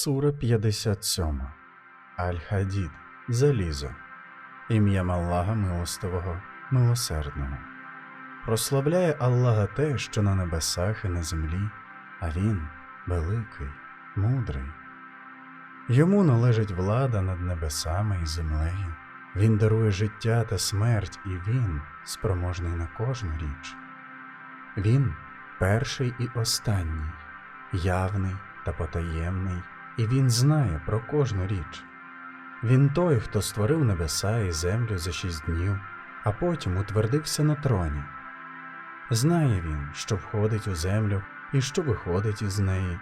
Сура 57. Аль-Хадід. Залізо. Ім'ям Аллаха Милостивого, Милосердного. Прославляє Аллаха те, що на небесах і на землі, а Він великий, мудрий. Йому належить влада над небесами і землею. Він дарує життя та смерть, і він спроможний на кожну річ. Він перший і останній, явний та потаємний, і він знає про кожну річ. Він той, хто створив небеса і землю за шість днів, а потім утвердився на троні. Знає він, що входить у землю і що виходить із неї,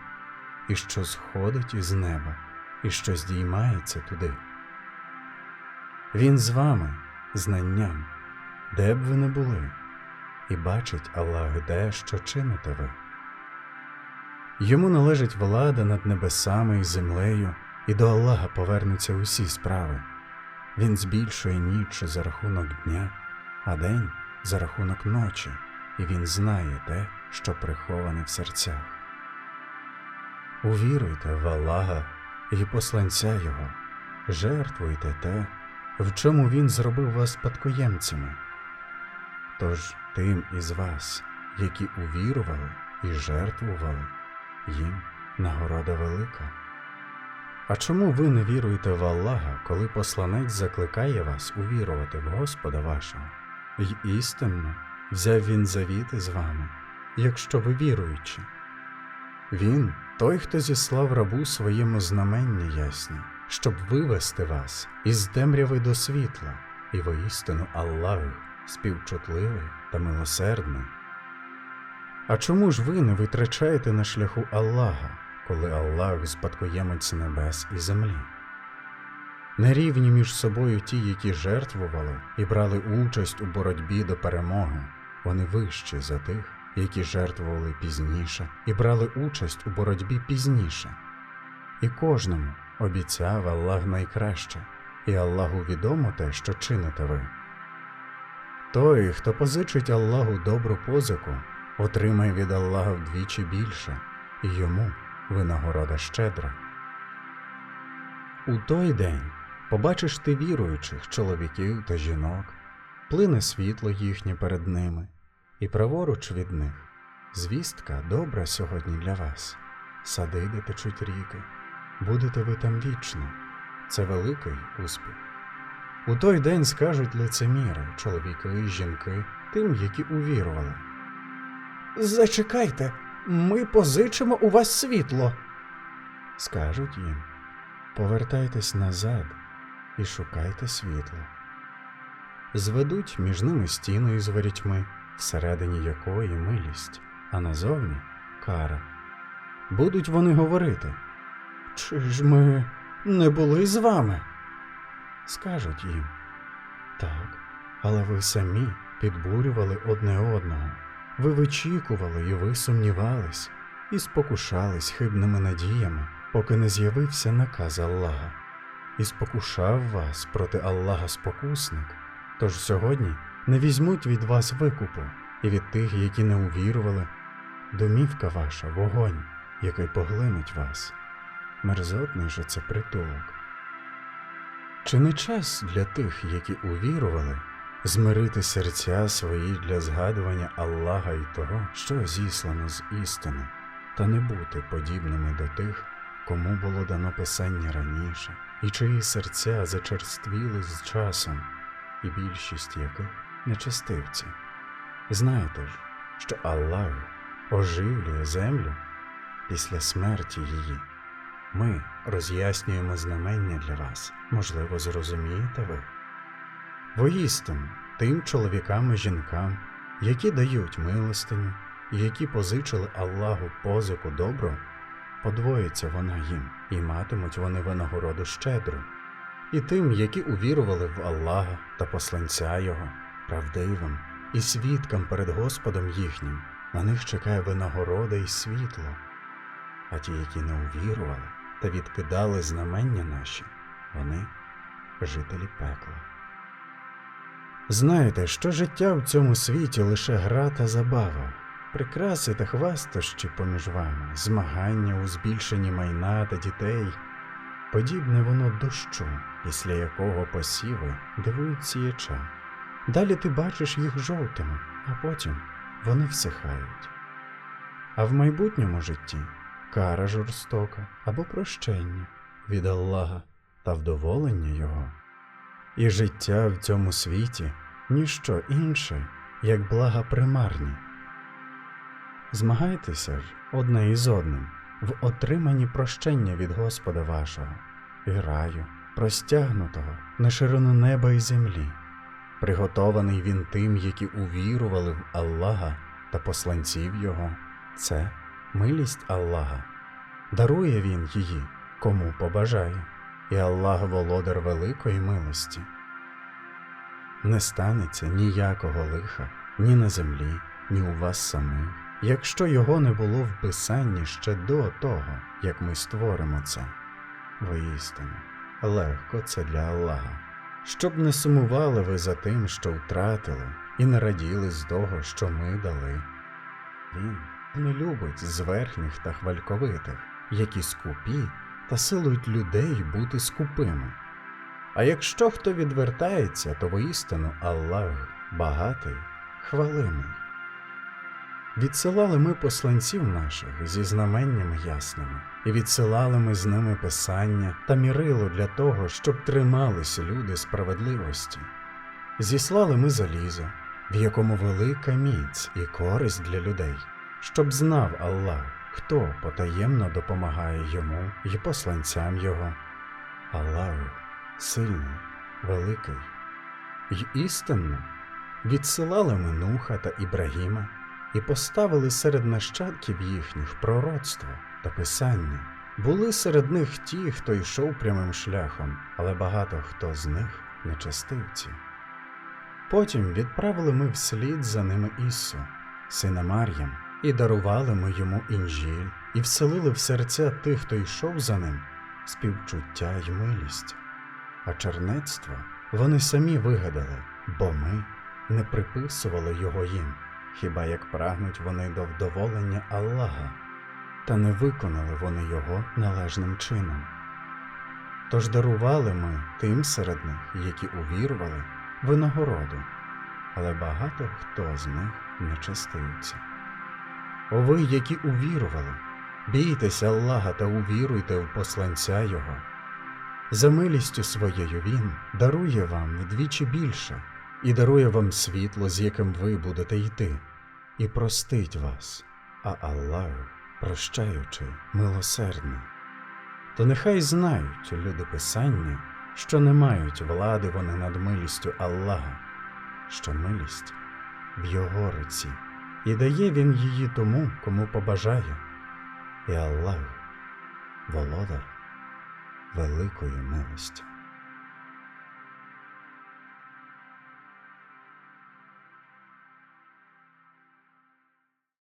і що сходить із неба, і що здіймається туди. Він з вами, знанням, де б ви не були, і бачить Аллах де, що чините ви. Йому належить влада над небесами і землею, і до Аллаха повернуться усі справи. Він збільшує ніч за рахунок дня, а день за рахунок ночі, і він знає те, що приховане в серцях. Увіруйте в Аллаха і посланця Його, жертвуйте те, в чому Він зробив вас спадкоємцями. Тож тим із вас, які увірували і жертвували, їм нагорода велика. А чому ви не віруєте в Аллаха, коли посланець закликає вас увірувати в Господа вашого? Й істинно взяв він завіти з вами, якщо ви віруючі. Він той, хто зіслав рабу своєму знамення ясні, щоб вивести вас із темряви до світла, і воістину Аллах співчутливий та милосердний. А чому ж ви не витрачаєте на шляху Аллаха, коли Аллах спадкоємець небес і землі? Нерівні між собою ті, які жертвували і брали участь у боротьбі до перемоги, вони вищі за тих, які жертвували пізніше і брали участь у боротьбі пізніше. І кожному обіцяв Аллах найкраще, і Аллаху відомо те, що чините ви. Той, хто позичить Аллаху добру позику, отримає від Аллаха вдвічі більше, і йому винагорода щедра. У той день побачиш ти віруючих чоловіків та жінок, плине світло їхнє перед ними, і праворуч від них звістка добра сьогодні для вас. Сади, де течуть ріки, будете ви там вічно. Це великий успіх. У той день скажуть лицеміри, чоловіки і жінки, тим, які увірували. Зачекайте, ми позичимо у вас світло. Скажуть їм повертайтесь назад і шукайте світло. Зведуть між ними стіною з ворітьми, всередині якої милість, а назовні кара. Будуть вони говорити Чи ж ми не були з вами? Скажуть їм так, але ви самі підбурювали одне одного. Ви вичікували і ви сумнівались, і спокушались хибними надіями, поки не з'явився наказ Аллаха, і спокушав вас проти Аллаха спокусник. Тож сьогодні не візьмуть від вас викупу, і від тих, які не увірували, домівка ваша вогонь, який поглинуть вас. Мерзотний же це притулок. Чи не час для тих, які увірували, змирити серця свої для згадування Аллаха і того, що зіслано з істини, та не бути подібними до тих, кому було дано писання раніше, і чиї серця зачерствіли з часом, і більшість яких нечестивці. Знаєте ж, що Аллах оживлює землю після смерті її. Ми роз'яснюємо знамення для вас, можливо, зрозумієте ви. Воістину, тим чоловікам і жінкам, які дають милостиню і які позичили Аллаху позику добру, подвоїться вона їм, і матимуть вони винагороду щедру, і тим, які увірували в Аллаха та посланця Його, правдивим і свідкам перед Господом їхнім, на них чекає винагорода і світло, а ті, які не увірували та відкидали знамення наші, вони жителі пекла. Знаєте, що життя в цьому світі лише гра та забава, прикраси та хвастощі поміж вами, змагання у збільшенні майна та дітей. Подібне воно дощу, після якого посіви дивують сіяча. Далі ти бачиш їх жовтими, а потім вони всихають. А в майбутньому житті кара жорстока або прощення від Аллаха та вдоволення Його. І життя в цьому світі ніщо інше, як блага примарні. Змагайтеся ж одне із одним в отриманні прощення від Господа вашого і раю, простягнутого на ширину неба і землі, приготований він тим, які увірували в Аллаха та посланців Його. Це милість Аллаха. Дарує він її, кому побажає, і Аллах володар великої милості. Не станеться ніякого лиха ні на землі, ні у вас самих, якщо його не було в писанні ще до того, як ми створимо це. Воістину, легко це для Аллаха. Щоб не сумували ви за тим, що втратили, і не раділи з того, що ми дали. Він не любить зверхніх та хвальковитих, які скупі та силують людей бути скупими. А якщо хто відвертається, то воістину Аллах багатий, хвалимий. Відсилали ми посланців наших зі знаменнями ясними, і відсилали ми з ними писання та мірило для того, щоб трималися люди справедливості. Зіслали ми залізо, в якому велика міць і користь для людей, щоб знав Аллах, хто потаємно допомагає йому і посланцям його. Аллах сильний, великий. й істинно відсилали ми Нуха та Ібрагіма і поставили серед нащадків їхніх пророцтво та писання. Були серед них ті, хто йшов прямим шляхом, але багато хто з них нечестивці. Потім відправили ми вслід за ними Ісу, сина Мар'ям, і дарували ми йому інжіль, і вселили в серця тих, хто йшов за ним, співчуття й милість. А чернецтво вони самі вигадали, бо ми не приписували його їм, хіба як прагнуть вони до вдоволення Аллаха, та не виконали вони його належним чином. Тож дарували ми тим серед них, які увірували, винагороду, але багато хто з них не частився. Ви, які увірували, бійтеся Аллаха та увіруйте в посланця Його. За милістю своєю Він дарує вам вдвічі більше і дарує вам світло, з яким ви будете йти, і простить вас, а Аллах, прощаючий, милосердний. То нехай знають люди Писання, що не мають влади вони над милістю Аллаха, що милість в його руці, і дає він її тому, кому побажає, і Аллах, володар великої милості.